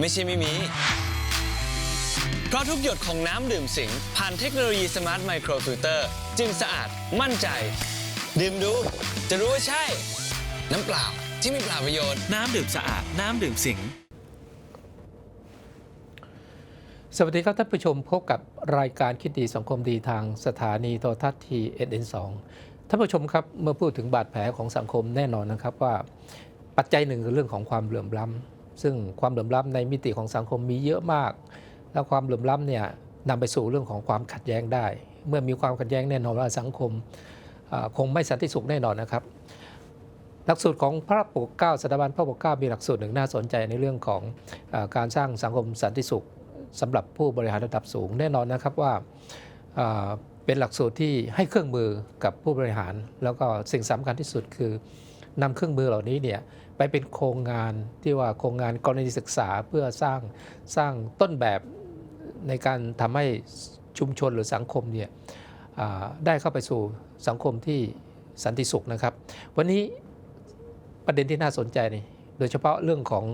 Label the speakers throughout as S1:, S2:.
S1: ไม่ใช่ไม่มี เพราะทุกหยดของน้ำดื่มสิง ผ่านเทคโนโลยีสมาร์ทไมโครฟิลเตอร์จึงสะอาดมั่นใจ ดื่มดู จะรู้ว่าใช่ น้ำเปล่าที่ไม่เปล่าประโยชน์
S2: น้ำดื่มสะอาด น้ำดื่มสิง
S3: สวัสดีครับท่านผู้ชมพบกับรายการคิดดีสังคมดีทางสถานีโทรทัศน์ทีเอ็นสองท่านผู้ชมครับเมื่อพูดถึงบาดแผลของสังคมแน่นอนนะครับว่า ปัจจัยหนึ่งคือเรื่องของความเหลื่อมล้ำ ซึ่งความเหลื่อมล้ำในมิติของสังคมมีเยอะมาก แล้วความเหลื่อมล้ำเนี่ยนำไปสู่เรื่องของความขัดแย้งได้ เมื่อมีความขัดแย้งแน่นอนว่าสังคมคงไม่สันติสุขแน่นอนนะครับ หลักสูตรของพระปกเก้าสถาบันพระปกเก้ามีหลักสูตรหนึ่งน่าสนใจในเรื่องของอการสร้างสังคมสันติสุขสำหรับผู้บริหารระดับสูงแน่นอนนะครับว่าอ่าเป็นหลักสูตรที่ให้เครื่องมือกับผู้บริหาร แล้วก็สิ่งสำคัญที่สุดคือนำเครื่องมือเหล่านี้เนี่ย ไปเป็นโครงงานที่ว่าโครงงานกรณีศึกษาเพื่อสร้างสร้างต้นแบบในการทำให้ชุมชนหรือสังคมเนี่ยได้เข้าไปสู่สังคมที่สันติสุขนะครับ วันนี้ประเด็นที่น่าสนใจนี่โดยเฉพาะเรื่องของ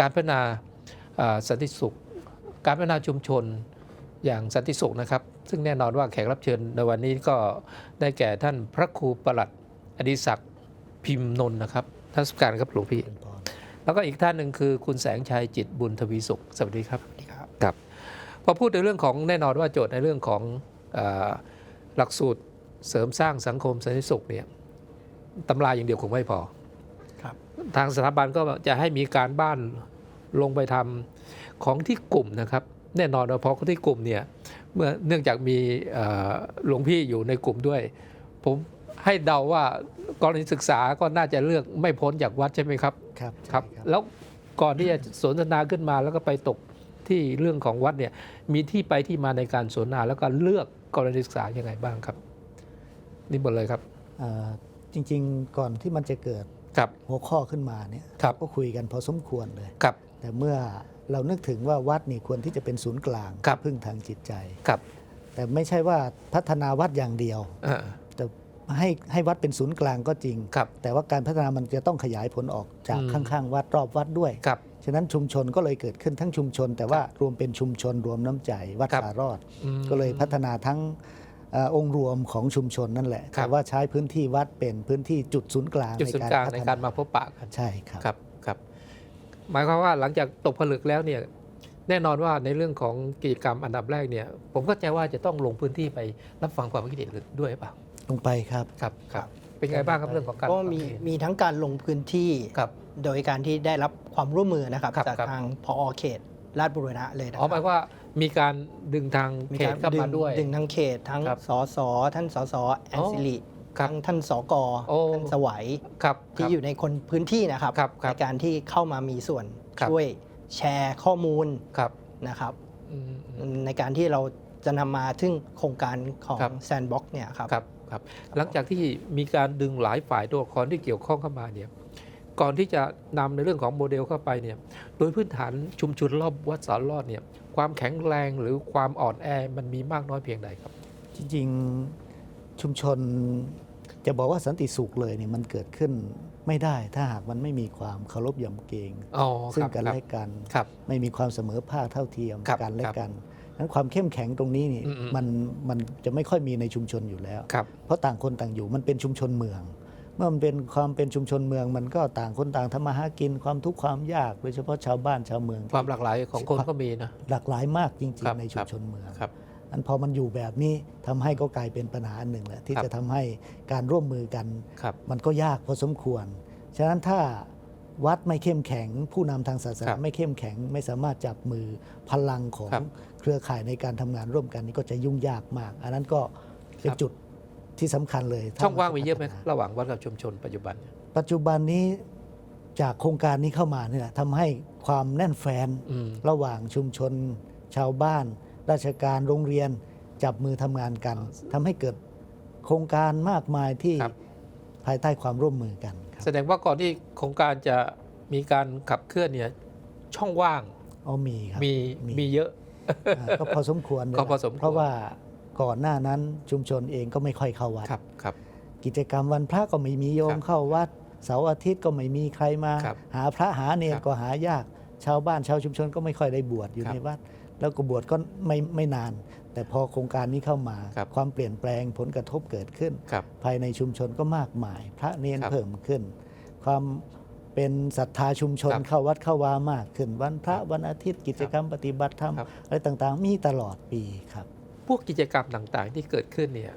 S3: การพัฒนาอ่าสันติสุข การพัฒนาชุมชนอย่างสันติสุขนะครับ ซึ่งแน่นอนว่าแขกรับเชิญในวันนี้ก็ได้แก่ท่านพระครูประหลัดอดิศักดิ์พิมพ์นนท์นะครับ ท่านสการครับหลวงพี่ แล้วก็อีกท่านหนึ่งคือคุณแสงชัยจิตบุญทวีสุข สวัสดีครับครับ พอพูดในเรื่องของแน่นอนว่าโจทย์ในเรื่องของเออหลักสูตรเสริมสร้างสังคมสันติสุขเนี่ยตำราอย่างเดียวคงไม่พอ
S4: ครับ
S3: ทางสถาบันก็จะให้มีการบ้านลงไปทำของที่กลุ่มนะครับ แน่นอนว่าเพราะที่กลุ่มเนี่ยเมื่อเนื่องจากมีเอ่อหลวงพี่อยู่ในกลุ่มด้วย ผม ให้เดาว่ากรณีศึกษาก็น่าจะเลือกไม่พ้นจากวัดใช่ไหมครับ
S4: ครับ
S3: ครับ
S4: ใช่
S3: แล้วก่อนที่จะสนทนาขึ้นมาแล้วก็ไปตกที่เรื่องของวัดเนี่ยมีที่ไปที่มาในการสนทนาแล้วก็เลือกกรณีศึกษายังไงบ้างครับ นี่หมดเลยครับ
S4: เอ่อจริง ๆ ก่อนที่มันจะเกิด
S3: ครับ
S4: หัวข้อขึ้นมาเนี่ย
S3: ครับ
S4: ก็คุยกันพอสมควรเลย
S3: ครับ
S4: แต่เมื่อเรานึกถึงว่าวัดนี่ควรที่จะเป็นศูนย์กลาง
S3: ครับ
S4: พึ่งทางจิตใจ
S3: ครับ
S4: แต่ไม่ใช่ว่าพัฒนาวัดอย่างเดียว
S3: อ่า
S4: แต่ ให้ให้วัดเป็นศูนย์กลางก็จริง
S3: ครับ
S4: แต่ว่าการพัฒนามันจะต้องขยายผลออกจาก
S3: อืม
S4: ข้างๆ วัดรอบวัดด้วย
S3: ครับ
S4: ฉะนั้นชุมชนก็เลยเกิดขึ้นทั้งชุมชน แต่ว่ารวมเป็นชุมชนรวมน้ำใจวัด
S3: ครับ
S4: สารอด
S3: อืม
S4: ก็เลยพัฒนาทั้งเออองค์รวมของชุมชนนั่นแหละ
S3: ครับ
S4: แต่ว่าใช้พื้นที่วัดเป็นพื้นที่จุดศูนย์กลาง
S3: จุดศูนย์กลางใน
S4: พัฒ
S3: การมาพบปะกัน
S4: ใช่ครับ
S3: ครับครับ หมายความว่าหลังจากตกผลึกแล้วเนี่ยแน่นอนว่าในเรื่องของกิจกรรมอันดับแรกเนี่ย ผมก็ใจว่าจะต้องลงพื้นที่ไปรับฟังความคิดเห็นด้วยหรือเปล่า
S4: ลงไปครับ
S3: ครับครับ เป็นไงบ้างครับเรื่องของการ
S5: ก็มี
S3: ฟังความคิดเห็น
S5: มีทั้งการลงพื้นที่
S3: ครับ
S5: โดยการที่ได้รับความร่วมมือนะครับ
S3: ครับ
S5: จาก
S3: ครับ
S5: ทางพอเขตลาดบุรณะเลยนะค
S3: อ๋อ
S5: รับ
S3: หมายว่ามีการดึงทาง
S5: มี
S3: เขตเข้ามาด้วย
S5: ดึงทั้งเขตทั้ง
S3: ครับ
S5: สสท่านสสแอนซิลิ
S3: ครับ
S5: ทั้งท่านสก
S3: โอ้
S5: ท่านสวัย
S3: ครับ
S5: ที่อยู่ในคนพื้นที่นะครับ
S3: ครับครับ
S5: ในการที่เข้ามามีส่วน
S3: ครับ
S5: ช่วยแชร์ข้อมูล
S3: ครับ
S5: นะครับ
S3: อืมอืม
S5: ในการที่เราจะนำมาถึงโครงการของ
S3: ครับ
S5: แซนบ็อกเนี่ยครับ
S3: ครับ ครับ หลังจากที่มีการดึงหลายฝ่ายตัวละครที่เกี่ยวข้องเข้ามาเนี่ยก่อนที่จะนำในเรื่องของโมเดลเข้าไปเนี่ยโดยพื้นฐานชุมชนรอบวัดสารรอดเนี่ยความแข็งแรงหรือความอ่อนแอมันมีมากน้อยเพียงใดครับ
S4: จริงๆชุมชนจะบอกว่าสันติสุขเลยนี่มันเกิดขึ้นไม่ได้ถ้าหากมันไม่มีความเคารพยำเกรง
S3: อ๋อ
S4: ซึ่
S3: ค
S4: ง
S3: รับ
S4: กัน
S3: ครับ
S4: และกัน
S3: ครับ
S4: ไม่มีความเสมอภาคเท่าเทียม
S3: ครับ
S4: กันและ
S3: ครับ
S4: กัน นั้นความเข้มแข็งตรงนี้นี่
S3: อืมๆ
S4: มันมันจะไม่ค่อยมีในชุมชนอยู่แล้ว
S3: ครับ
S4: เพราะต่างคนต่างอยู่มันเป็นชุมชนเมือง เมื่อมันเป็นความเป็นชุมชนเมือง มันก็ต่างคนต่างทำมาหากินความทุกข์ความยากโดยเฉพาะชาวบ้านชาวเมืองที่
S3: ความหลากหลายของคนก็มีนะ
S4: หลากหลายมากจริง
S3: ครับ
S4: ๆในชุ
S3: ครั
S4: ม
S3: บ
S4: ชนเมือง
S3: ครับ
S4: อันพอมันอยู่แบบนี้ทำให้ก็กลายเป็นปัญหาอันหนึ่งแหละที่
S3: ครับ
S4: จะทำให้การร่วมมือกัน
S3: ครับ
S4: มันก็ยากพอสมควร ฉะนั้นถ้าวัดไม่เข้มแข็ง ผู้นำทางศาส
S3: ครั
S4: นา
S3: บ
S4: ไม่เข้มแข็ง ไม่สามารถจับมือพลังของ
S3: ครับ
S4: เครือข่ายในการทำงานร่วมกันนี่ก็จะยุ่งยากมาก อันนั้นก็เป็น
S3: ครับ
S4: จุดที่สำคัญเลยถ้
S3: ช่องว่างมีเยอะไหม
S4: พัฒนา
S3: ระหว่างวัดกับชุมชนปัจจุบันเนี่ย
S4: ปัจจุบันนี้จากโครงการนี้เข้ามาเนี่ยทำให้ความแน่นแฟน
S3: อืม
S4: ระหว่างชุมชน ชาวบ้าน ราชการโรงเรียนจับมือทำงานกันทำให้เกิดโครงการมากมายที่
S3: ครับ
S4: ภายใต้ความร่วมมือกันครับ
S3: แสดงว่าก่อนที่โครงการจะมีการขับเคลื่อนเนี่ยช่องว่าง
S4: อ๋อมีครับ
S3: มี
S4: มี
S3: มีเยอะ
S4: อ่า ก็พอสมควรเลย
S3: ก็พอสมควร
S4: เพราะว่าก่อนหน้านั้นชุมชนเองก็ไม่ค่อยเข้าวัด
S3: ครับครับ
S4: กิจกรรมวันพระก็ไม่มีโย
S3: ครั
S4: ม
S3: บ
S4: เข้าวัดเสาร์อาทิตย์ก็ไม่มีใครมา
S3: ครับ
S4: หาพระหาเนร
S3: ครับ
S4: ก็หายาก ชาวบ้านชาวชุมชนก็ไม่ค่อยได้บวชอยู่
S3: ครับ
S4: ในวัด แล้วก็บวชก็ไม่ไม่นาน แต่พอโครงการนี้เข้ามา
S3: ครับ
S4: ความเปลี่ยนแปลงผลกระทบเกิดขึ้น
S3: ครับ
S4: ภายในชุมชนก็มากมาย พระเนน
S3: ครับ
S4: เพิ่มขึ้น ความ เป็นศรัทธาชุมชน
S3: ครับ
S4: เข้าวัดเข้าวามากขึ้นวันพระวันอาทิตย์กิจกรรมปฏิบัติธรรม
S3: ครับ
S4: อะไรต่างๆ มีตลอดปีครับ
S3: พวกกิจกรรมต่างๆ ที่เกิดขึ้นเนี่ย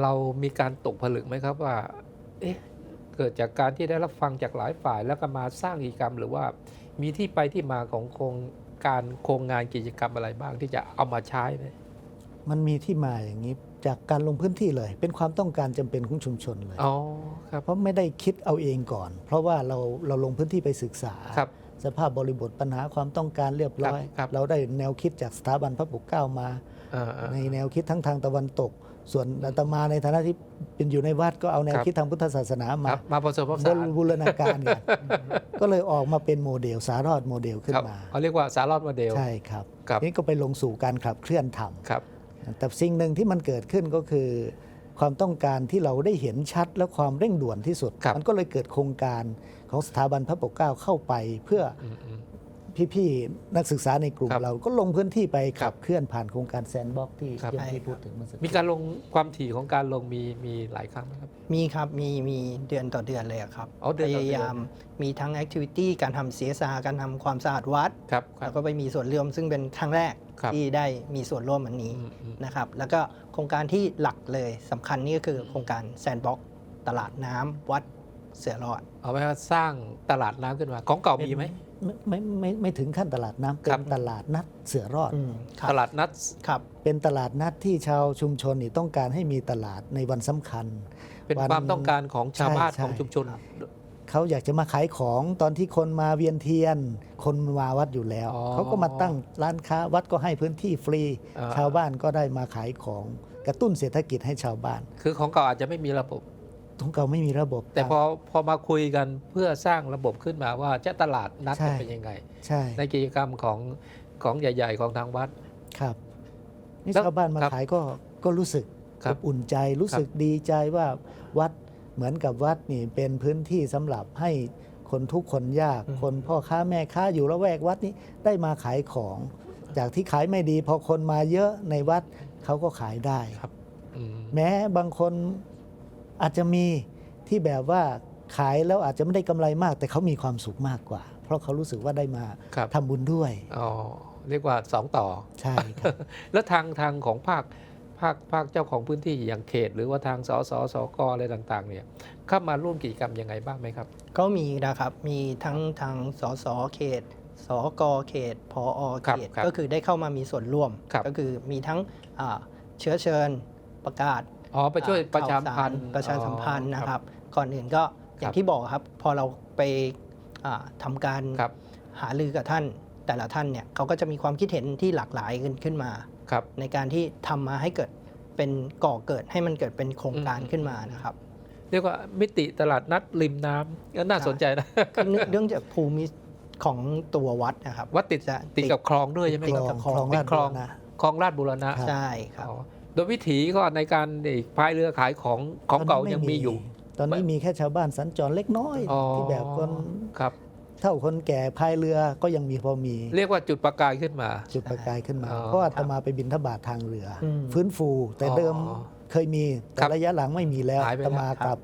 S3: เรามีการตกผลึกไหมครับว่า เอ๊ะเกิดจากการที่ได้รับฟังจากหลายฝ่าย แล้วก็มาสร้างกิจกรรม หรือว่ามีที่ไปที่มาของโครงการโครงงานกิจกรรมอะไรบ้างที่จะเอามาใช้ไหม
S4: มันมีที่มาอย่างนี้ จากการลงพื้นที่เลย เป็นความต้องการจำเป็นของชุมชนเลย
S3: อ๋อครับ
S4: เพราะไม่ได้คิดเอาเองก่อน เพราะว่าเราเราลงพื้นที่ไปศึกษา
S3: ครับ
S4: สภาพบริบทปัญหาความต้องการเรียบร้อย
S3: ครับครับ
S4: เราได้แนวคิดจากสถาบันพระปกเกล้ามา
S3: อ่าๆ
S4: ในแนวคิดทั้งทางตะวันตก ส่วนอาตมาในฐานะที่เป็นอยู่ในวัดก็เอาแนว
S3: ครับ
S4: คิดทางพุทธศาสนา
S3: ค
S4: มา
S3: รับมาผสมผ
S4: บ
S3: สาน
S4: บูรณาการกันก็เลยออกมาเป็นโมเดลสารอดโมเดลขึ้น
S3: ครับ
S4: มา
S3: เขาเรียกว่าสารอดโมเดล
S4: ใช่ครับ
S3: ครับ
S4: นี่ก็ไปลงสู่การขับเคลื่อนธรรม
S3: ครับ
S4: แต่สิ่งหนึ่งที่มันเกิดขึ้นก็คือ ความต้องการที่เราได้เห็นชัดและความเร่งด่วนที่สุด
S3: ครับ
S4: มันก็เลยเกิดโครงการของสถาบันพระปกเกล้าเข้าไปเพื่อ
S3: อืมอืม
S4: พี่ๆนักศึกษาในกลุ่ม
S3: ครับ
S4: เราก็ลงพื้นที่ไป
S3: ครั
S4: ขั
S3: บ บ
S4: เคลื่อนผ่านโครงการแซนบ็อกที่
S3: ครับ
S4: ที่ที่พูดถึงเมื่อสักครู่
S3: มีการลงความถี่ของการลงมีมีหลายครั้งไหมครับ
S5: มีครับ มีมีเดือนต่อเดือนเลยอะครับ
S3: อ๋อเดือน
S5: พ
S3: ต่อเดือน
S5: ยายามมีทั้งแอคทิวิตี้การทำ CSR การทำความสะอาดวัด
S3: ครับครั
S5: แล้
S3: บ
S5: วก็ไปมีส่วนร่วมซึ่งเป็นครั้งแรก
S3: ครับ
S5: ที่ได้มีส่วนร่วมอันนี้
S3: อืมอืม
S5: นะครับ แล้วก็โครงการที่หลักเลยสำคัญนี่ก็คือโครงการแซนบ็อกตลาดน้ำวัดเสือรอด
S3: เอาไว้ว่าสร้างตลาดน้ำขึ้นมา ของเก่ามีไหม
S4: ไม่ไม่ไมไม่ไม่ถึงขั้นตลาดน้ำเป็
S3: ครั
S4: น
S3: บ
S4: ตลาดนัดเสือรอด
S5: อืมครับ
S3: ตลาดนัด
S5: ครับ
S4: เป็นตลาดนัดที่ชาวชุมชนนี่ต้องการให้มีตลาดในวันสำคัญ
S3: เป็น
S4: วัน
S3: ความต้องการของชาวบ้าน
S4: ใช่
S3: ของชุมชน
S4: เขาอยากจะมาขายของตอนที่คนมาเวียนเทียน คนมาวัดอยู่แล้ว
S3: อ๋อ
S4: เขาก็มาตั้งร้านค้าวัดก็ให้พื้นที่ฟรี
S3: อ่า
S4: ชาวบ้านก็ได้มาขายของกระตุ้นเศรษฐกิจให้ชาวบ้าน
S3: คือของเก่าอาจจะไม่มีระบบ
S4: ของเก่าไม่มีระบบ
S3: แต่พอพอมาคุยกันเพื่อสร้างระบบขึ้นมาว่าจะตลาดนัด
S4: ใช่
S3: จะเป็นยังไง
S4: ใช่
S3: ในกิจกรรมของของใหญ่ ๆ ของทางวัด
S4: ครับนี่
S3: แล้ว
S4: ชาวบ้านมา
S3: ครับ
S4: ขายก็ก็รู้สึก
S3: ครับ
S4: อบอุ่นใจรู้สึกดีใจว่าวัดเหมือนกับวัดนี่เป็นพื้นที่สำหรับให้คนทุกข์คนยาก
S5: อืม
S4: คนพ่อค้าแม่ค้าอยู่ละแวกวัดนี้ได้มาขายของ จากที่ขายไม่ดี พอคนมาเยอะในวัดเขาก็ขายได้
S3: ครับอืม
S4: แม้บางคน อาจจะมีที่แบบว่าขายแล้วอาจจะไม่ได้กำไรมาก แต่เขามีความสุขมากกว่า เพราะเขารู้สึกว่าได้มา
S3: ครับ
S4: ทำบุญด้วย
S3: อ๋อเรียกว่าสองต่อ
S4: ใช่ครับ
S3: แล้วทางทางของภาคภาคภาคเจ้าของพื้นที่อย่างเขต หรือว่าทางสสสกอะไรต่าง ๆ เนี่ยเข้ามาร่วมกิจกรรมยังไงบ้างไหมครับ
S5: ก็มีนะครับมีทั้งทางสสเขตสกเขตพอ
S3: ครับ
S5: เขต
S3: ครับ
S5: ก็คือได้เข้ามามีส่วนร่วม
S3: ครับ
S5: ก็คือมีทั้งอ่าเชื้อเชิญประกาศ
S3: อ๋อไปช่วย
S5: อ่า
S3: ประชา
S5: ข่ว
S3: พันธ์
S5: ประชาสัมพันธ์
S3: อ๋อ
S5: นะครับ ก่อนอื่นก็อย่า
S3: ครั
S5: ง
S3: บ
S5: ที่บอกครับ พอเราไปอ่าทำาการ
S3: ครับ
S5: หารือกับท่านแต่ละท่านเนี่ยเขาก็จะมีความคิดเห็นที่หลากหลายขึ้นขึ้นมา
S3: ครับ
S5: ในการที่ทำมาให้เกิดเป็นก่อเกิดให้มันเกิดเป็นโครงการ
S3: อืม
S5: ขึ้นมานะครับ
S3: เรียกว่ามิติตลาดนัดริมน้ำก็น่า
S5: ใช่
S3: สนใจนะ
S5: คือเนื่องเรื่องจากภูมิของตัววัดนะครับ
S3: วัดติด
S5: จะ
S3: ติดกับคลองด้วยใช่ไหม
S5: ติด
S3: ค
S5: กั
S3: รับบ
S5: คลอง
S3: ติดคลอง
S4: นะ
S3: คลองลาดบุรณะ
S4: ครับ
S5: ใช่ครับ
S3: อ๋อ โดยวิถีก็ในการเอ่อพายเรือขายของของเก่ายังมีอยู่
S4: ตอนนี้มีแค่ชาวบ้านสัญจรเล็กน้อย
S3: อ๋อ
S4: ที่แบบคน
S3: ครับ
S4: เท่าคนแก่พายเรือก็ยังมีพอมี
S3: เรียกว่าจุดประกายขึ้นมา
S4: จุดประกายขึ้นมา
S3: อ๋อ
S4: เพราะอาตมาไปบินทบาททางเรืออ
S5: ม
S4: ฟื้นฟูแต่เดิม
S3: อ๋อ
S4: เคยมี
S3: ค
S4: แต่
S3: รับ
S4: ระยะหลังไม่มีแล้ว
S3: หายไป
S4: อาต
S3: แล้ว
S4: มา
S5: ค
S4: ก
S5: รั
S4: ลั
S5: บ
S4: บ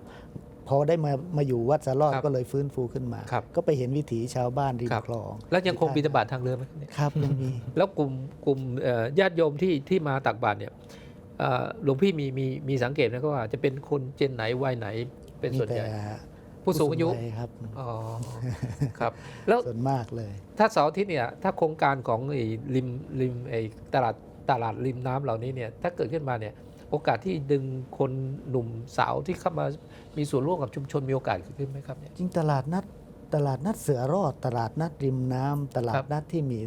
S4: พอได้มามาอยู่วัดสะลอด
S3: ครับ
S4: ก็เลยฟื้นฟูขึ้นมา
S3: ครับ
S4: ก็ไปเห็นวิถีชาวบ้านริม
S3: ครับ
S4: คลอง
S3: แล้วยังคงบิณฑบาตทางเรือไหมเนี่ย
S4: ครับยังมี
S3: แล้วกลุ่มกลุ่มเอ่อญาติโยมที่ที่มาตักบาตรเนี่ยเอ่อ หลวงพี่มีมีมีสังเกตไหมครับว่าจะเป็นคนเจนไหนวัยไหนเป็น
S4: มี
S3: ส่วน
S4: แต่
S3: ใหญ่ผู้สูงอายุ
S4: วัครับ
S3: อ๋อครับ แล้ว
S4: ส่วนมากเลย
S3: ถ้าเสาร์อาทิตย์เนี่ยถ้าโครงการของไอ้ริมริมไอ้ตลาดตลาดริมน้ำเหล่านี้เนี่ยถ้าเกิดขึ้นมาเนี่ยโอกาสที่ดึงคนหนุ่มสาวที่เข้ามามีส่วนร่วมกับชุมชนมีโอกาสเกิดขึ้นไหมครับเนี่ย
S4: จริงตลาดนัดตลาดนัดเสือรอด ตลาดนัดริมน้ำตลา
S3: ครั
S4: ด
S3: บ
S4: นัดที่มี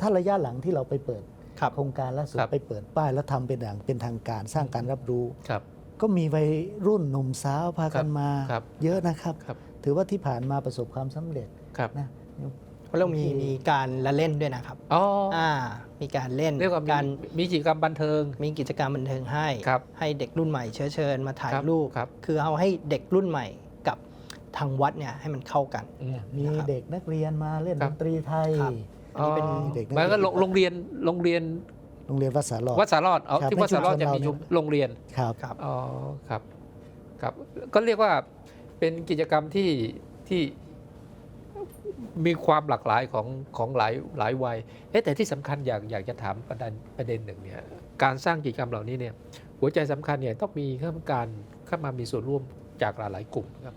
S4: ถ้าระยะหลังที่เราไปเปิด
S5: ครับ
S4: โครงการล่าสุด
S3: ครับ
S4: ไปเปิดป้ายแล้วทำเป็นอย่างเป็นทางการสร้างการรับรู้
S3: ครับ
S4: ก็มีวัยรุ่นหนุ่มสาวพากันมา
S3: ครับ
S4: เยอะนะครับ
S3: ครับ
S4: ถือว่าที่ผ่านมาประสบความสำเร็จ
S3: ครับ
S4: นะ
S5: เพราะเรามีมีการละเล่นด้วยนะครับ
S3: อ๋อ
S5: อ่า มีการเล่น
S3: เรียกว่ามี
S5: การ
S3: มีกิจกรรมบันเทิง
S5: มีกิจกรรมบันเทิงให้
S3: ครับ
S5: ให้เด็กรุ่นใหม่เชื้อเชิญมาถ่าย
S3: ครับ
S5: รูป
S3: ครับ
S5: คือเอาให้เด็กรุ่นใหม่กับทางวัดเนี่ยให้มันเข้ากัน
S3: อืม
S4: มี
S5: นะครับ
S4: เด็กนักเรียนมาเล่น
S3: ครั
S4: ด
S3: บ
S4: นตรีไทย
S5: ครับ อันนี้เป็น
S4: เด็กนัก
S3: มันก็
S4: เรียน
S3: โรงเรียนโรงเรียน
S4: โรงเรียนวัดสาหลอด
S3: วัดสารอดเอา
S4: ครับ
S3: ที่วัดสารอด
S4: ในชุมชน
S3: จะมี
S4: เราเนี่ย
S3: ชุมโรงเรียน
S4: ครับ
S5: ครับ
S3: อ๋อครับครับก็เรียกว่าเป็นกิจกรรมที่ที่มีความหลากหลายของของหลายหลายวัยเอ๊ะแต่ที่สำคัญอยากอยากจะถามประเด็นประเด็นหนึ่งเนี่ยการสร้างกิจกรรมเหล่านี้เนี่ยหัวใจสำคัญเนี่ยต้องมีข้าราชการเข้ามามีส่วนร่วมจากหลายๆกลุ่มครับ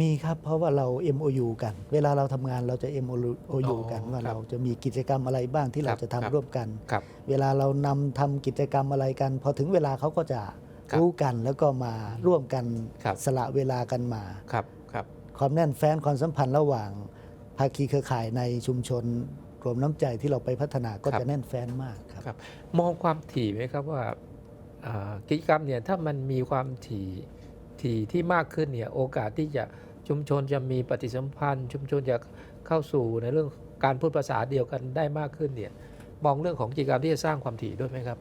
S4: มีครับ เพราะว่าเรา MOU กัน เวลาเราทำงานเราจะ MOU
S3: อ๋อ
S4: กันว่า
S3: ครับ
S4: เราจะมีกิจกรรมอะไรบ้างที่
S3: ค
S4: เรา
S3: รับ
S4: จะทำ
S3: ครับ
S4: ร่วมกัน
S3: ครับ
S4: เวลาเรานำทำกิจกรรมอะไรกัน พอถึงเวลาเขาก็จะ
S3: ครับ
S4: รู้กันแล้วก็มาร่วมกัน
S3: ครับ
S4: สละเวลากันมา
S3: ครับครับ
S4: ความแน่นแฟ้นความสัมพันธ์ระหว่างภาคีเครือข่ายในชุมชนรวมน้ำใจที่เราไปพัฒนาก็
S3: ครับ
S4: จะแน่นแฟ้นมากครับ
S3: ครับมองความถี่ไหมครับว่าอ่ากิจกรรมเนี่ยถ้ามันมีความถี่ ถี่ที่มากขึ้นเนี่ยโอกาสที่จะชุมชนจะมีปฏิสัมพันธ์ ชุมชนจะเข้าสู่ในเรื่องการพูดภาษาเดียวกันได้มากขึ้นเนี่ยมองเรื่องของกิจกรรมที่จะสร้างความถี่ด้วยไหมครับ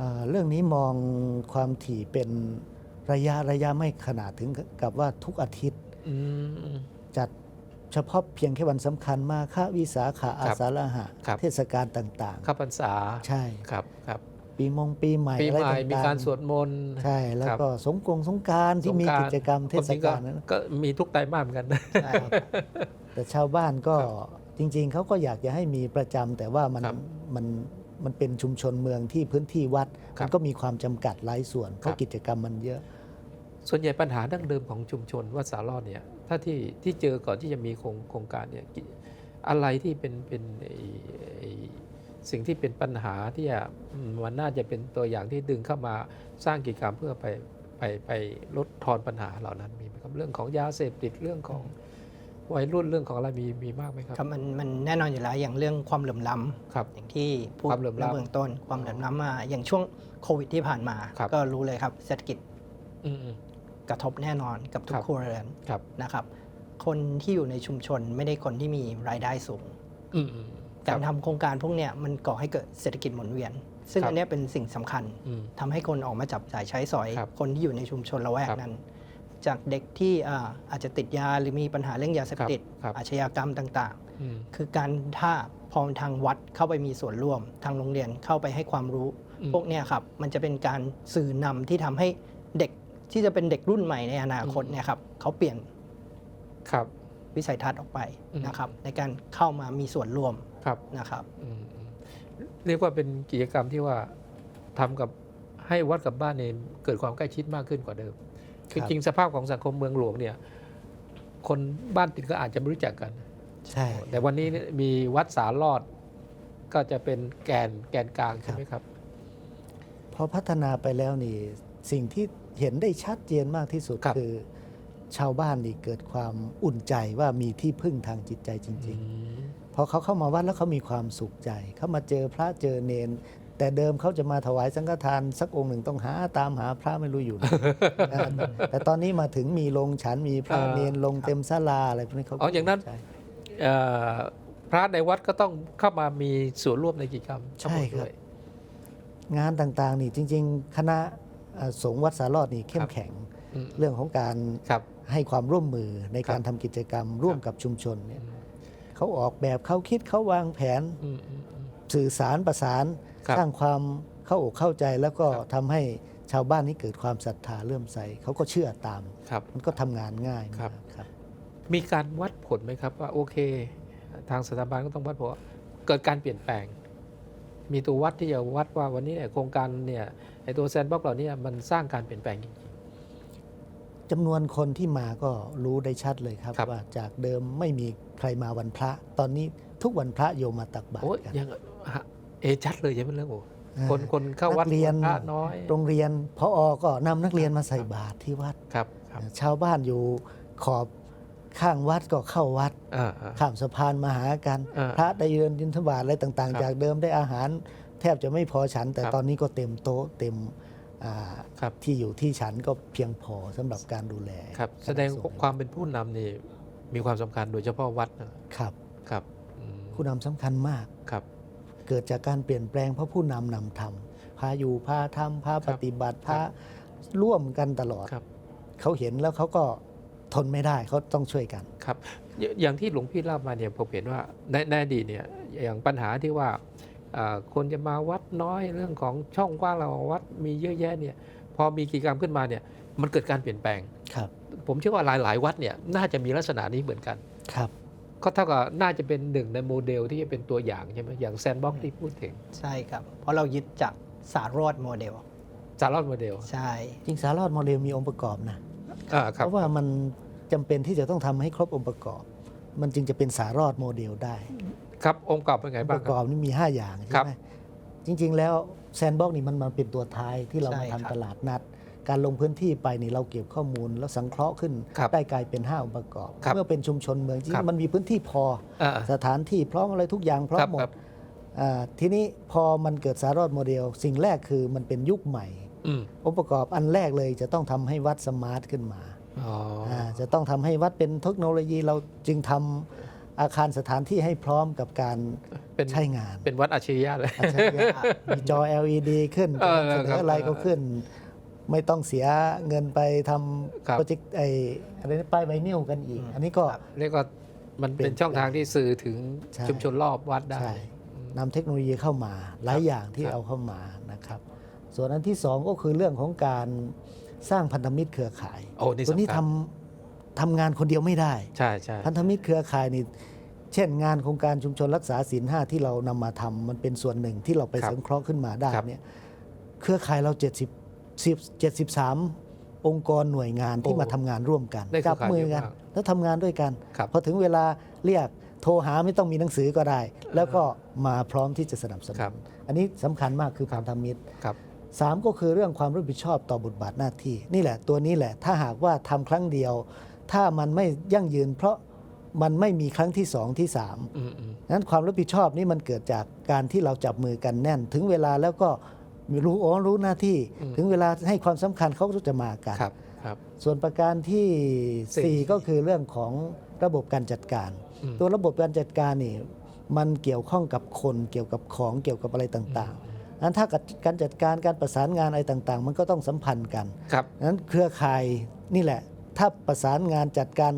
S4: อ่าเรื่องนี้มองความถี่เป็นระยะระยะไม่ขนาดถึงกับว่าทุกอาทิตย์
S3: อืม
S4: จัดเฉพาะเพียงแค่วันสำคัญมาฆวิสาขาอาสาฬหะ
S3: ครับ
S4: เทศกาลต่าง
S3: ข้าพรรษา
S4: ๆใช่
S3: ครับครับ
S4: ปีมงปีใหม่
S3: ปี
S4: อะไร
S3: ใหม่
S4: ต่างๆ
S3: มีการสวดมนต์
S4: ใช่แล้ว
S3: ครับ
S4: ก็สงกรงสงกรารที่มี
S3: สง
S4: กิจกรรมเทศกาล
S3: ควมจริง
S4: นั้น
S3: ก็มีทุกไตรมาสเหมือนกัน
S5: ใช่ครับ
S4: แต่ชาวบ้านก็
S3: ครับ
S4: จริง ๆเขาก็อยากจะให้มีประจำแต่ว่ามัน
S3: ครับ
S4: มันมันเป็นชุมชนเมืองที่พื้นที่วัด
S3: ครับ
S4: มันก็มีความจำกัดหลายส่วนเพ
S3: ครั
S4: ราะ
S3: บ
S4: กิจกรรมมันเยอะ
S3: ส่วนใหญ่ปัญหาดั้งเดิมของชุมชนวัดสารอดเนี่ยถ้าที่ที่เจอก่อนที่จะมีโครงโครงการเนี่ยกิอะไรที่เป็นเป็นไอ้ไอ้ สิ่งที่เป็นปัญหาที่จะอืมมันน่าจะเป็นตัวอย่างที่ดึงเข้ามาสร้างกิจกรรมเพื่อไปไปไปลดทอนปัญหาเหล่านั้นมีไหมครับเรื่องของยาเสพติดเรื่องของวัยรุ่นเรื่องของอะไรมีมีมากไหมครับ
S5: ครับมันมันแน่นอนอยู่แล้วอย่างเรื่องความเหลื่อมล้ำ
S3: ครับ
S5: อย่างที่พูด
S3: ความเหลื่อม
S5: ใน
S3: ล้ำ
S5: เบื้องต้น ความเหลื่อมล้ำมาอย่างช่วงโควิดที่ผ่านมา
S3: ครับ
S5: ก็รู้เลยครับเศรษฐกิจ
S3: อืมอืม
S5: กระทบแน่นอนกับทุ
S3: ค
S5: ก
S3: รับ
S5: ครัวเรือน
S3: ครับ
S5: นะครับ คนที่อยู่ในชุมชนไม่ได้คนที่มีรายได้สูง
S3: อืมอืมค
S5: การ
S3: บ
S5: ทำโครงการพวกเนี้ยมันก่อให้เกิดเศรษฐกิจหมุนเวียน ซึ่ง
S3: ครับ
S5: อันเนี้ยเป็นสิ่งสำคัญ
S3: อืม
S5: ทำให้คนออกมาจับจ่ายใช้สอย
S3: ครับ
S5: คนที่อยู่ในชุมชนละแวก
S3: ครับ
S5: นั้น จากเด็กที่อ่าอาจจะติดยาหรือมีปัญหาเรื่องยาเสพติด
S3: ครับ
S5: อาชญากรรมต่าง
S3: อืม
S5: ๆคือการถ้าพอทางวัดเข้าไปมีส่วนร่วม ทางโรงเรียนเข้าไปให้ความรู้
S3: อืม
S5: พวกเนี้ยครับมันจะเป็นการสื่อนำที่ทำให้เด็กที่จะเป็นเด็กรุ่นใหม่ในอนาคต
S3: อืม
S5: เนี่ยครับเขาเปลี่ยน
S3: ครับ
S5: วิสัยทัศน์ออกไป
S3: อืม
S5: นะครับในการเข้ามามีส่วนร่วม
S3: ครับ
S5: นะครับ
S3: อืมอืมเรียกว่าเป็นกิจกรรมที่ว่าทำกับให้วัดกับบ้านเนี่ยเกิดความใกล้ชิดมากขึ้นกว่าเดิม คือ
S4: ครับ
S3: จริงสภาพของสังคมเมืองหลวงเนี่ย คนบ้านติดก็อาจจะไม่รู้จักกัน
S4: ใช่
S3: แต่วันนี้เนี่ยมีวัดสารอด ก็จะเป็นแกนแกนกลางใช่ไหมครับ
S4: พอพัฒนาไปแล้วนี่สิ่งที่เห็นได้ชัดเจนมากที่สุด
S3: ครับ
S4: คือ ชาวบ้านนี่เกิดความอุ่นใจว่ามีที่พึ่งทางจิตใจจริง ๆ พอเขาเข้ามาวัดแล้วเขามีความสุขใจ เขามาเจอพระเจอเนน แต่เดิมเขาจะมาถวายสังฆทาน สักองค์หนึ่งต้องหาตามหาพระไม่รู้อยู่ไหนนะแต่ตอนนี้มาถึงมีลงฉันมีพระ
S3: อ่า
S4: เนนลงเต็มศาลาอะไรพวกนี้เขา
S3: อ๋ออย่างนั้น
S4: ใช่
S3: เอ่อพระในวัดก็ต้องเข้ามามีส่วนร่วมในกิจกรรมทั้งหมดด้วย
S4: งานต่างๆนี่จริง ๆ คณะเอ่อสงฆ์วัดสารอดนี่เข้
S3: ค
S4: ม
S3: รับ
S4: แข็ง
S3: อืม
S4: เรื่องของการ
S3: ครับ
S4: ให้ความร่วมมือในการ
S3: ครั
S4: ทำ
S3: บ
S4: กิจกรรมร่วมกับชุมชนเนี่ย เขาออกแบบเขาคิดเขาวางแผน
S3: อืมอืมอืม
S4: สื่อสารประสาน
S3: ครับ
S4: สร้างความเข้าอกเข้าใจแล้วก็
S3: ครับ
S4: ทำให้ชาวบ้านนี้เกิดความศรัทธาเลื่อมใสเขาก็เชื่อตาม
S3: ครับ
S4: มันก็ทำงานง่าย
S3: ครั
S4: มา
S3: บ
S4: กครับ
S3: มีการวัดผลไหมครับว่าโอเค ทางสถาบันก็ต้องวัดผลว่าเกิดการเปลี่ยนแปลง มีตัววัดที่จะวัดว่าวันนี้เนี่ยโครงการเนี่ยไอตัวแซนบ็อกเหล่านี้มันสร้างการเปลี่ยนแปลงจริง
S4: จำนวนคนที่มาก็รู้ได้ชัดเลยครับ
S3: ครับ
S4: ว่าจากเดิมไม่มีใครมาวันพระ ตอนนี้ทุกวันพระโยมมาตัก
S3: ๆ
S4: บาต
S3: โอ้ย
S4: รกัน
S3: ยังฮะเอชัดเลยใช่ไหมเรื่องโอ้
S4: อ่า
S3: คนคนเข้าวัด
S4: นักเรียน
S3: พระน้อย
S4: โรงเรียนพออก็นำนักเรียนมาใส่บาตรที่วัด
S3: ครับครับ
S4: ชาวบ้านอยู่ขอบข้างวัดก็เข้าวัด
S3: อ่าอ่า
S4: ข้ามสะพานมาหากัน
S3: อ่า
S4: พระได้เดินยินทบาทอะไรต่าง
S3: ครับ
S4: ๆ จากเดิมได้อาหาร แทบจะไม่พอฉัน แต่
S3: ครับ
S4: ตอนนี้ก็เต็มโต๊ะเต็มอ่า
S3: ครับ
S4: ที่อยู่ที่ฉันก็เพียงพอสำหรับการดูแล
S3: ครับ
S4: คณะ
S3: แสดง
S4: สฆ์
S3: ความเป็นผู้นำนี่มีความสำคัญโดยเฉพาะวัดนะครับครับอืม
S4: ผู้นำสำคัญมาก
S3: ครับ
S4: เกิดจากการเปลี่ยนแปลงเพราะผู้นำนำทำพาอยู่พาทำพา
S3: ค
S4: ป
S3: รับ
S4: ฏิบัติ
S3: ครั
S4: พา
S3: บ
S4: ร่วมกันตลอด
S3: ครับ
S4: เขาเห็นแล้วเขาก็ททนไม่ได้เขาต้องช่วยกัน
S3: ครับอยอย่างที่หลวงพี่เล่ามาเนี่ยผมเห็นว่าในในอดีตเนี่ยอย่างปัญหาที่ว่าอ่า คนจะมาวัดน้อยเรื่องของช่องกว้างเราวัดมีเยอะแยะเนี่ยพอมีกิจกรรมขึ้นมาเนี่ยมันเกิดการเปลี่ยนแปลง
S4: ครับ
S3: ผมเชื่อว่าหลายๆวัดเนี่ยน่าจะมีลักษณะนี้เหมือนกัน
S4: ครับ
S3: ก็เท่ากับน่าจะเป็นหนึ่งในโมเดลที่จะเป็นตัวอย่างใช่ไหมอย่างแซนบ็อกที่พูดถึง
S5: ใช่ครับ เพราะเรายึดจากสารอดโมเดล
S3: จารอดโมเดล
S5: ใช่
S4: จริงสารอดโมเดลมีองค์ประกอบนะ
S3: อ่าค
S4: เพ
S3: รับ
S4: ราะว่ามันจำเป็นที่จะต้องทำให้ครบองค์ประกอบ มันจึงจะเป็นสารอดโมเดลได้
S3: ครับองค์ประกอบเป็นไง
S4: องค์
S3: บ้า
S4: ป
S3: ง
S4: ระ
S3: ค
S4: กอ
S3: รั
S4: บบนี่มี 5 อย่าง
S3: ครั
S4: ใช่
S3: บ
S4: ไหมจริง ๆ แล้วแซนบ็อกนี่มันมันเป็นตัวท้ายที่เรามาทำตลาดนัด การลงพื้นที่ไปนี่เราเก็บข้อมูลแล้วสังเคราะห์ขึ้น
S3: ครับ
S4: ได้กลายเป็น 5 องค์ประกอบ
S3: ครับ
S4: เมื่อเป็นชุมชนเมืองจริ
S3: ครับ
S4: งๆมันมีพื้นที่พอ
S3: อ่า
S4: สถานที่พร้อมอะไรทุกอย่างพร้อ
S3: ครั
S4: ม
S3: บ
S4: หม
S3: ครั
S4: ด
S3: บ
S4: อ่าทีนี้พอมันเกิดสารอดโมเดล สิ่งแรกคือมันเป็นยุคใหม่
S3: อืม
S4: องค์ประกอบอันแรกเลยจะต้องทำให้วัดสมาร์ทขึ้นมา
S3: อ๋ออา
S4: จะต้องทำให้วัดเป็นเทคโนโลยีเราจึงทำ อาคารสถานที่ให้พร้อมกับการ
S3: เป็น
S4: ใช้งาน
S3: เป็นวัดอัจฉริยะเลย
S4: อัจฉริยะมีจอ LED ขึ้น
S3: เออ
S4: เสน
S3: ครั
S4: อบอะไรก็ขึ้น ไม่ต้องเสียเงินไปท
S3: ครับำ
S4: โปรเจกต์ไอ้อะไรนะป้ายไวนิลกันอีก อันนี้ก็
S3: เรียกว่ามัน
S4: เปลี่
S3: เป็
S4: ย
S3: น
S4: น
S3: ช่องทางที่สื่อถึง
S4: ใช่
S3: ชุมชนรอบวัดได้
S4: ใช่นำเทคโนโลยีเข้ามาหลายอย่างที่
S3: ครับ
S4: เอาเข้ามานะครับ ส่วนอันที่สองก็คือเรื่องของการสร้างพันธมิตรเครือข่าย
S3: โอ้นี่
S4: ตัวนี้
S3: สำคั
S4: ท
S3: ญำ
S4: ทำงานคนเดียวไม่ได้
S3: ใช่ใช่
S4: พันธมิตรเครือข่ายนี่เช่นงานโครงการชุมชนรักษาศีลห้าที่เรานำมาทำมันเป็นส่วนหนึ่งที่เราไป
S3: ครับ
S4: สังเคราะห์ขึ้นมาได้
S3: ครับ
S4: เนี่ยเครือข่ายเรา 70 10 73 องค์กรหน่วยงานที่
S3: โอ้
S4: มาทำงานร่วมกัน
S3: ได้เครือ
S4: จับ
S3: ข่าย
S4: มือ
S3: เยอะ
S4: กัน
S3: มาก
S4: แล้วทำงานด้วยกัน
S3: ครับ
S4: พอถึงเวลาเรียกโทรหาไม่ต้องมีหนังสือก็ได้ แล้วก็มาพร้อมที่จะสนับสนุ
S3: ครั
S4: น
S3: บ
S4: อันนี้สำคัญมากคือพันธมิตร
S3: ครับ
S4: สามก็คือเรื่องความรับผิดชอบต่อบทบาทหน้าที่ นี่แหละตัวนี้แหละ ถ้าหากว่าทำครั้งเดียว ถ้ามันไม่ยั่งยืน เพราะมันไม่มีครั้งที่สองที่สาม
S3: อืมอืม
S4: นั้นความรับผิดชอบนี่มันเกิดจากการที่เราจับมือกันแน่น ถึงเวลาแล้วก็มีรู้อ๋อรู้หน้าที่ ถึงเวลาให้ความสำคัญเขาก็จะมากัน
S3: ครับครับ
S4: ส่วนประการที่
S3: สี่
S4: 4ก็คือเรื่องของระบบการจัดการ
S3: อืม
S4: ตัวระบบการจัดการนี่มันเกี่ยวข้องกับคนเกี่ยวกับของเกี่ยวกับอะไรต่างๆนั้นถ้าการจัดการการประสานงานอะไรต่างๆ มันก็ต้องสัมพันธ์กัน
S3: ครับ
S4: นั้นเครือข่ายนี่แหละ ถ้าประสานงานจัดการ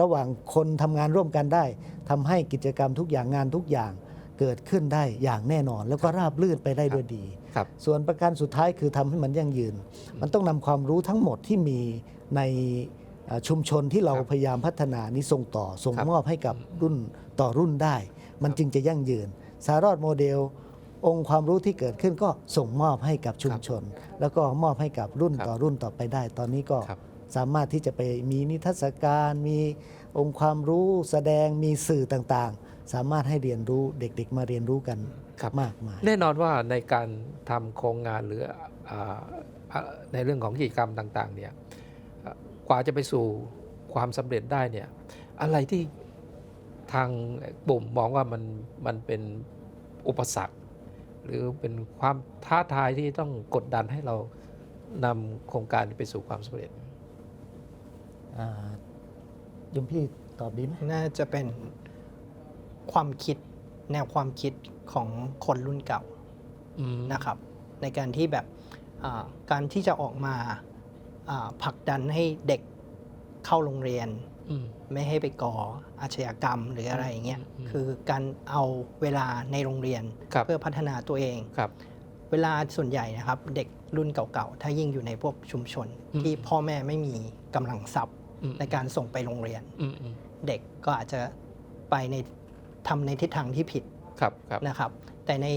S4: ระหว่างคนทำงานร่วมกันได้ทำให้กิจกรรมทุกอย่างงานทุกอย่างเกิดขึ้นได้อย่างแน่นอน แล้วก็ราบรื่นไปได้ด้วยดี
S3: ครับ
S4: ส่วนประการสุดท้ายคือทำให้มันยั่งยืน มันต้องนำความรู้ทั้งหมดที่มีในเอ่อชุมชนที่เรา
S3: ครับ
S4: พยายามพัฒนานี้ส่งต่อส่ง
S3: ครับ
S4: มอบให้กับรุ่นต่อรุ่นได้ มันจึงจะยั่งยืน สารอดโมเดล องค์ความรู้ที่เกิดขึ้นก็ส่งมอบให้กับชุมชน แล้วก็มอบให้กับรุ่น
S3: ครับ
S4: ต่อรุ่นต่อไปได้ ตอนนี้ก็
S3: ครับ
S4: สามารถที่จะไปมีนิทรรศการ มีองค์ความรู้แสดงมีสื่อต่างๆ สามารถให้เรียนรู้เด็กๆ มาเรียนรู้กัน
S3: ครับ
S4: มากมาย
S3: แน่นอนว่าในการทำโครงงานหรืออ่าอ่าในเรื่องของกิจกรรมต่างๆเนี่ยอ่ากว่าจะไปสู่ความสำเร็จได้เนี่ยอะไรที่ทางปุ่มมองว่ามันมันเป็นอุปสรรค หรือเป็นความท้าทายที่ต้องกดดันให้เรานำโครงการนี้ไปสู่ความสำเร็จ
S4: อ่าโยมพี่ตอบดีไหม
S5: น่าจะเป็นความคิดแนวความคิดของคนรุ่นเก่า
S3: อืม
S5: นะครับ ในการที่แบบอ่าการที่จะออกมาอ่าผลักดันให้เด็กเข้าโรงเรียน
S3: อืม
S5: ไม่ให้ไปก่ออาชญากรรมหรืออะไรอย่างเงี้ย
S3: อืม
S5: คือการเอาเวลาในโรงเรียน
S3: ครับ
S5: เพื่อพัฒนาตัวเอง
S3: ครับ
S5: เวลาส่วนใหญ่นะครับ เด็กรุ่นเก่าๆ ถ้ายิ่งอยู่ในพวกชุมชน
S3: อืม
S5: ที่พ่อแม่ไม่มีกำลังทรัพย์
S3: อืม
S5: ในการส่งไปโรงเรียน
S3: อืมอืม
S5: เด็กก็อาจจะไปในทำในทิศทางที่ผิด
S3: ครับครับ
S5: นะครับ แต่ใน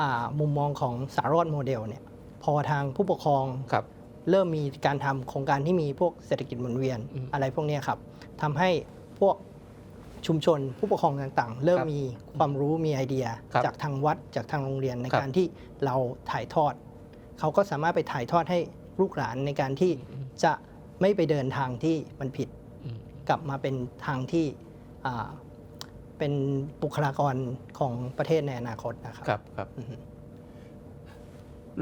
S5: อ่ามุมมองของสารอดโมเดลเนี่ยพอทางผู้ปกครอง
S3: ครับ
S5: เริ่มมีการทำโครงการที่มีพวกเศรษฐกิจหมุนเวียน
S3: อืม
S5: อะไรพวกเนี้ยครับทำให้พวกชุมชนผู้ปกครองต่างๆ เริ่ม
S3: ครับ
S5: มีความรู้มีไอเดีย
S3: ครับ
S5: จากทางวัดจากทางโรงเรียนใน
S3: ครับ
S5: การที่เราถ่ายทอด เขาก็สามารถไปถ่ายทอดให้ลูกหลานในการที่จะ ไม่ไปเดินทางที่มันผิด
S3: อืม
S5: กลับมาเป็นทางที่อ่าเป็นบุคลากรของประเทศในอนาคตนะครับ
S3: ครับครับ
S5: อือฮึ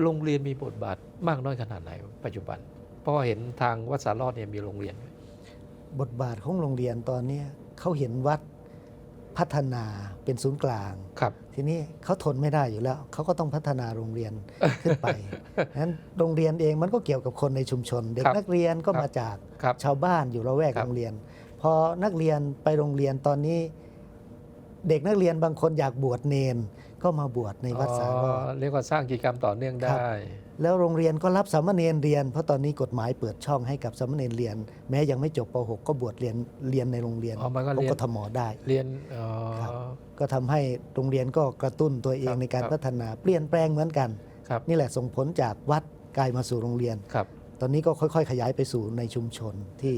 S3: โรงเรียนมีบทบาทมากน้อยขนาดไหน ปัจจุบันเพราะว่าเห็นทางวัดสารอดเนี่ยมีโรงเรียนด้วย
S4: บทบาทของโรงเรียนตอนเนี้ยเขาเห็นวัด พัฒนาเป็นศูนย์กลาง
S3: ครับ
S4: ทีนี้เขาทนไม่ได้อยู่แล้ว เขาก็ต้องพัฒนาโรงเรียนขึ้นไปนั้นโรงเรียนเองมันก็เกี่ยวกับคนในชุมชน เด็ก
S3: ครับ
S4: นักเรียนก็
S3: ครับ
S4: มาจาก
S3: ครับ
S4: ชาวบ้านอยู่ละแวก
S3: ครับ
S4: โรงเรียน พอนักเรียนไปโรงเรียนตอนนี้ เด็กนักเรียนบางคนอยากบวชเนน ก็มาบวชในวัดสารอด
S3: อ๋อเรียกว่าสร้างกิจกรรมต่อเนื่อง
S4: ครับ
S3: ได้
S4: แล้วโรงเรียนก็รับสามเณรเรียน เพราะตอนนี้กฎหมายเปิดช่องให้กับสามเณรเรียน แม้ยังไม่จบป .6 ก็บวชเรียนเรียนในโรงเรียน
S3: อ๋อมันก็
S4: ข
S3: เรี
S4: อง
S3: ยน
S4: กทมได้
S3: เรียนอ๋อ
S4: ครับก็ทำให้โรงเรียนก็กระตุ้นตัวเอ
S3: ค
S4: ง
S3: รับ
S4: ในการ
S3: ครับ
S4: พัฒนาเปลี่ยนแปลงเหมือนกัน
S3: ครับ
S4: นี่แหละส่งผลจากวัดกลายมาสู่โรงเรียน
S3: ครับ
S4: ตอนนี้ก็ค่อยๆ ขยายไปสู่ในชุมชนที่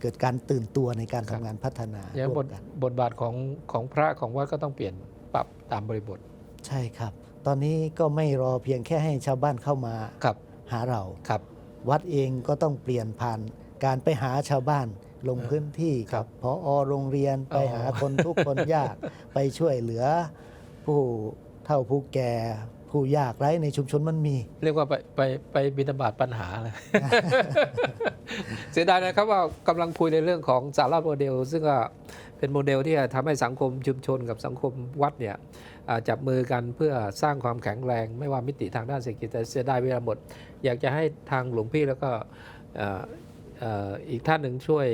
S4: เกิดการตื่นตัวในการ
S3: ครั
S4: ทำ
S3: บ
S4: งานพัฒนา
S3: อย่าง
S4: ร่
S3: บ
S4: ว
S3: ท
S4: มกัน
S3: บทบาทของของพระของวัดก็ต้องเปลี่ยนปรับตามบริบท
S4: ใช่ครับ ตอนนี้ก็ไม่รอเพียงแค่ให้ชาวบ้านเข้ามา
S3: ครับ
S4: หาเรา
S3: ครับ
S4: วัดเองก็ต้องเปลี่ยนผ่านการไปหาชาวบ้านลง
S3: เออ
S4: พื้นที่
S3: ครั
S4: กับบพอโรงเรียนไป
S3: อ๋อ
S4: หาคนทุกข์คนยากไปช่วยเหลือ ผู้เฒ่าผู้แก่ผู้ยากไร้ในชุมชนมันมี
S3: เรียกว่าไปไปไปบิณฑบาตปัญหาเลยเสียดายนะครับว่ากำลังคุยในเรื่องของสาราโมเดล ซึ่งก็เป็นโมเดลที่จะทำให้สังคมชุมชนกับสังคมวัดเนี่ยอ่า จับมือกันเพื่อสร้างความแข็งแรง ไม่ว่ามิติทางด้านเศรษฐกิจแต่เสียดายเวลาหมด อยากจะให้ทางหลวงพี่แล้วก็เอ่อเอ่ออีกท่านหนึ่งช่วย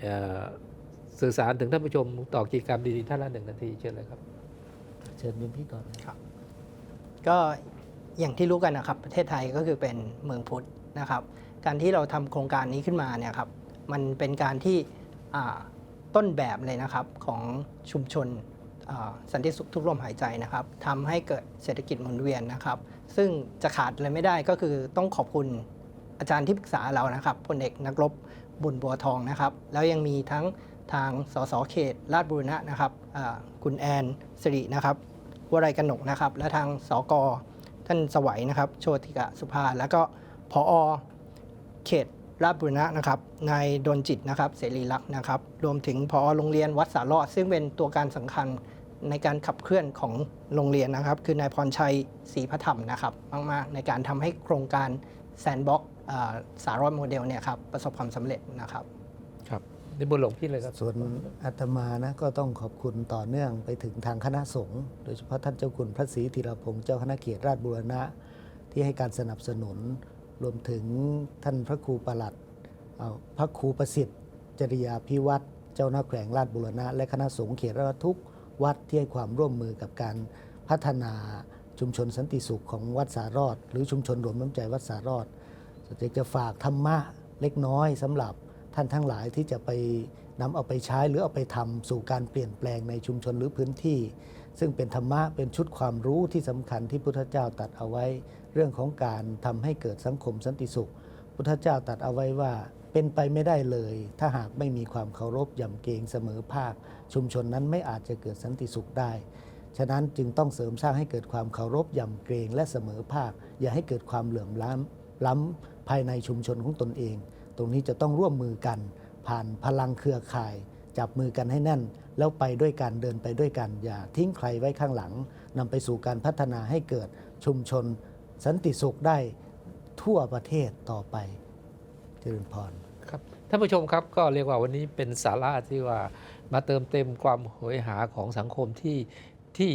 S3: เอ่อสื่อสารถึงท่านผู้ชมต่อกิจกรรมดีๆท่านละหนึ่งนาทีเชิญเลยครับ
S4: เชิญคุณพี่ก่อนนะ
S5: ก็อย่างที่รู้กันนะครับประเทศไทยก็คือเป็นเมืองพุทธนะครับ การที่เราทำโครงการนี้ขึ้นมาเนี่ยครับมันเป็นการที่อ่าต้นแบบเลยนะครับของชุมชนอ่า สันติสุขทุกลมหายใจนะครับทำให้เกิดเศรษฐกิจหมุนเวียนนะครับ ซึ่งจะขาดเลยไม่ได้ก็คือต้องขอบคุณอาจารย์ที่ปรึกษาเรานะครับพลเอกนักรบบุญบัวทองนะครับ แล้วยังมีทั้งทางสสเขตลาดบุรณะนะครับคุณแอนสิรินะครับวรัยกนกนะครับ และทางสกท่านสวัยนะครับ โชติกะสุภา แล้วก็พอเขตราชบุรณะนะครับนายดนจิตนะครับ เสรีลักษณ์นะครับ รวมถึงพอโรงเรียนวัดสารอดซึ่งเป็นตัวการสำคัญ ในการขับเคลื่อนของโรงเรียนนะครับ คือนายพรชัยศรีพระธรรมนะครับมากๆในการทำให้โครงการแซนบ็อกสารอดโมเดลเนี่ยครับประสบความสำเร็จนะครับ
S3: ครับในบนหลวงพี่เลยครับ
S4: ส่วนอาตมานะก็ต้องขอบคุณต่อเนื่องไปถึงทางคณะสงฆ์โดยเฉพาะท่านเจ้าคุณพระศรีธีรพงศ์เจ้าคณะเขตราชบุรณะ ที่ให้การสนับสนุน รวมถึงท่านพระครูประหลัดเอ่อพระครูประสิทธิ์ จริยาพิวัตรเจ้าหน้าแขวงราชบุรณะ และคณะสงฆ์เขตราชทุก วัดที่ให้ความร่วมมือกับการพัฒนาชุมชนสันติสุขของวัดสารอด หรือชุมชนรวมน้ำใจวัดสารอดอยากจะฝากธรรมะเล็กน้อยสำหรับท่านทั้งหลายที่จะไปนำเอาไปใช้หรือเอาไปทำสู่การเปลี่ยนแปลงในชุมชนหรือพื้นที่ ซึ่งเป็นธรรมะเป็นชุดความรู้ที่สำคัญที่พุทธเจ้าตัดเอาไว้ เรื่องของการทำให้เกิดสังคมสันติสุข พุทธเจ้าตัดเอาไว้ว่าเป็นไปไม่ได้เลย ถ้าหากไม่มีความเคารพยำเกรงเสมอภาค ชุมชนนั้นไม่อาจจะเกิดสันติสุขได้ ฉะนั้นจึงต้องเสริมสร้างให้เกิดความเคารพยำเกรงและเสมอภาค อย่าให้เกิดความเหลื่อมล้ำล้ำภายในชุมชนของตนเอง ตรงนี้จะต้องร่วมมือกัน ผ่านพลังเครือข่าย จับมือกันให้แน่น แล้วไปด้วยกันเดินไปด้วยกัน อย่าทิ้งใครไว้ข้างหลังนำไปสู่การพัฒนาให้เกิดชุมชนสันติสุขได้ทั่วประเทศต่อไป เจริญพร
S3: ท่านผู้ชมครับก็เรียกว่าวันนี้เป็นสาระที่ว่ามาเติมเต็มความโหยหาของสังคมที่ที่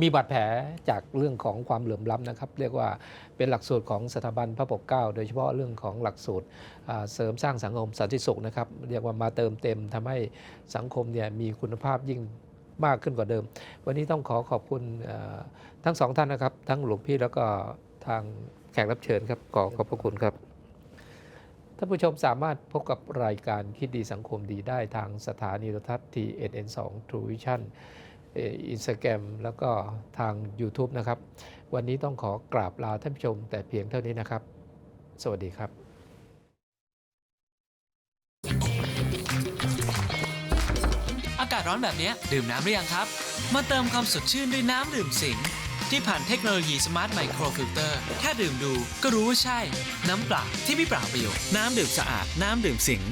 S3: มีบาดแผลจากเรื่องของความเหลื่อมล้ำนะครับ เรียกว่าเป็นหลักสูตรของสถาบันพระปกเกล้าโดยเฉพาะเรื่องของหลักสูตรเสริมสร้างสังคมสันติสุขนะครับ เรียกว่ามาเติมเต็มทำให้สังคมเนี่ยมีคุณภาพยิ่งมากขึ้นกว่าเดิม วันนี้ต้องขอขอบคุณทั้งสองท่านนะครับ ทั้งหลวงพี่แล้วก็ทางแขกรับเชิญครับขอขอบพระคุณครับ ท่านผู้ชมสามารถพบกับรายการคิดดีสังคมดีได้ทางสถานีโทรทัศน์ TNN2 True Vision อินสตาแกรมแล้วก็ทาง YouTube นะครับ วันนี้ต้องขอกราบลาท่านผู้ชมแต่เพียงเท่านี้นะครับ สวัสดีครับ
S2: อากาศร้อนแบบนี้ดื่มน้ำหรือยังครับ มาเติมความสดชื่นด้วยน้ำดื่มสิง ที่ผ่านเทคโนโลยีสมาร์ทไมโครฟิลเตอร์แค่ดื่มดูก็รู้ว่าใช่ น้ำเปล่าที่ไม่เปล่าประโยชน์ น้ำดื่มสะอาด น้ำดื่มสิง